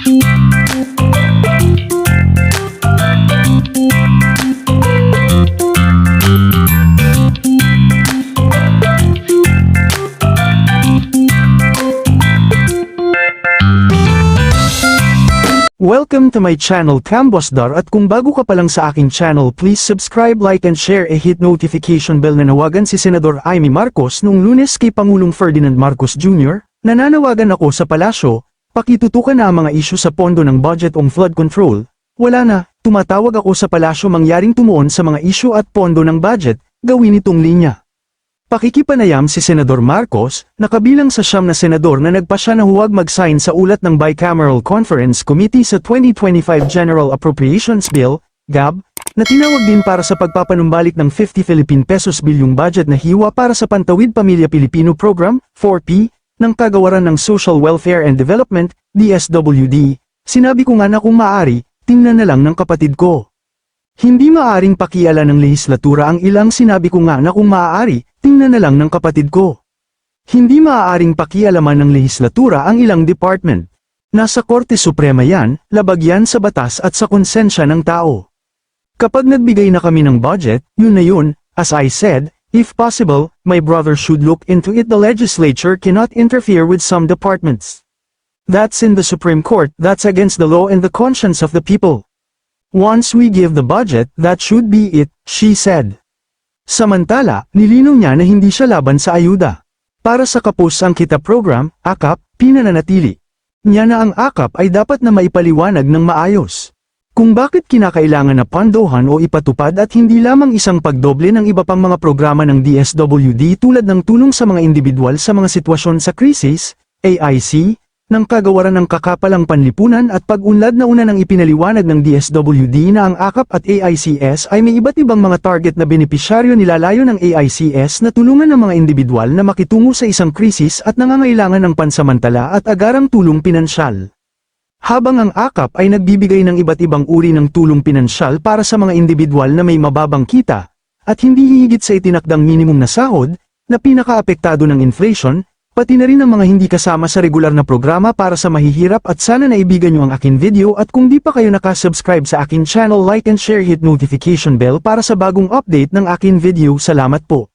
Welcome to my channel Cambosdar at kung bago ka pa lang sa aking channel please subscribe, like and share e hit notification bell na nawagan si Senador Amy Marcos noong lunes kay Pangulong Ferdinand Marcos Jr. Nananawagan ako sa palasyo, pakitutukan na ang mga isyu sa pondo ng budget on flood control. Wala na, tumatawag ako sa palasyo mangyaring tumuon sa mga isyu at pondo ng budget, gawin itong linya. Pakikipanayam si Senador Marcos, na kabilang sa siyam na senador na nagpasya na huwag mag-sign sa ulat ng Bicameral Conference Committee sa 2025 General Appropriations Bill, GAB, na tinawag din para sa pagpapanumbalik ng 50 Philippine pesos bilyong budget na hiwa para sa Pantawid Pamilya Pilipino Program, 4P, ng Kagawaran ng Social Welfare and Development, DSWD. Sinabi ko nga na kung maaari, tingnan na lang ng kapatid ko. Hindi maaring pakiala ng lehislatura ang ilang sinabi ko nga na kung maaari, tingnan na lang ng kapatid ko. Hindi maaaring pakialaman ng lehislatura ang ilang department. Nasa Korte Suprema yan, labag yan sa batas at sa konsensya ng tao. Kapag nagbigay na kami ng budget, yun na yun, as I said, if possible, my brother should look into it the legislature cannot interfere with some departments. That's in the Supreme Court, that's against the law and the conscience of the people. Once we give the budget, that should be it, she said. Samantala, nilinaw niya na hindi siya laban sa ayuda. Para sa Kapos ang Kita program, AKAP, pinananatili. Niya na ang AKAP ay dapat na maipaliwanag ng maayos. Kung bakit kinakailangan na pandohan o ipatupad at hindi lamang isang pagdoble ng iba pang mga programa ng DSWD tulad ng tulong sa mga individual sa mga sitwasyon sa krisis, AIC, ng kagawaran ng kakapalang panlipunan at pag-unlad na una ng ipinaliwanag ng DSWD na ang AKAP at AICS ay may iba't ibang mga target na benepisyaryo nilalayo ng AICS na tulungan ng mga individual na makitungo sa isang krisis at nangangailangan ng pansamantala at agarang tulong pinansyal. Habang ang AKAP ay nagbibigay ng iba't ibang uri ng tulong pinansyal para sa mga individual na may mababang kita, at hindi hihigit sa itinakdang minimum na sahod, na pinakaapektado ng inflation, pati na rin ang mga hindi kasama sa regular na programa para sa mahihirap at sana naibigan nyo ang akin video at kung di pa kayo nakasubscribe sa akin channel like and share hit notification bell para sa bagong update ng akin video salamat po.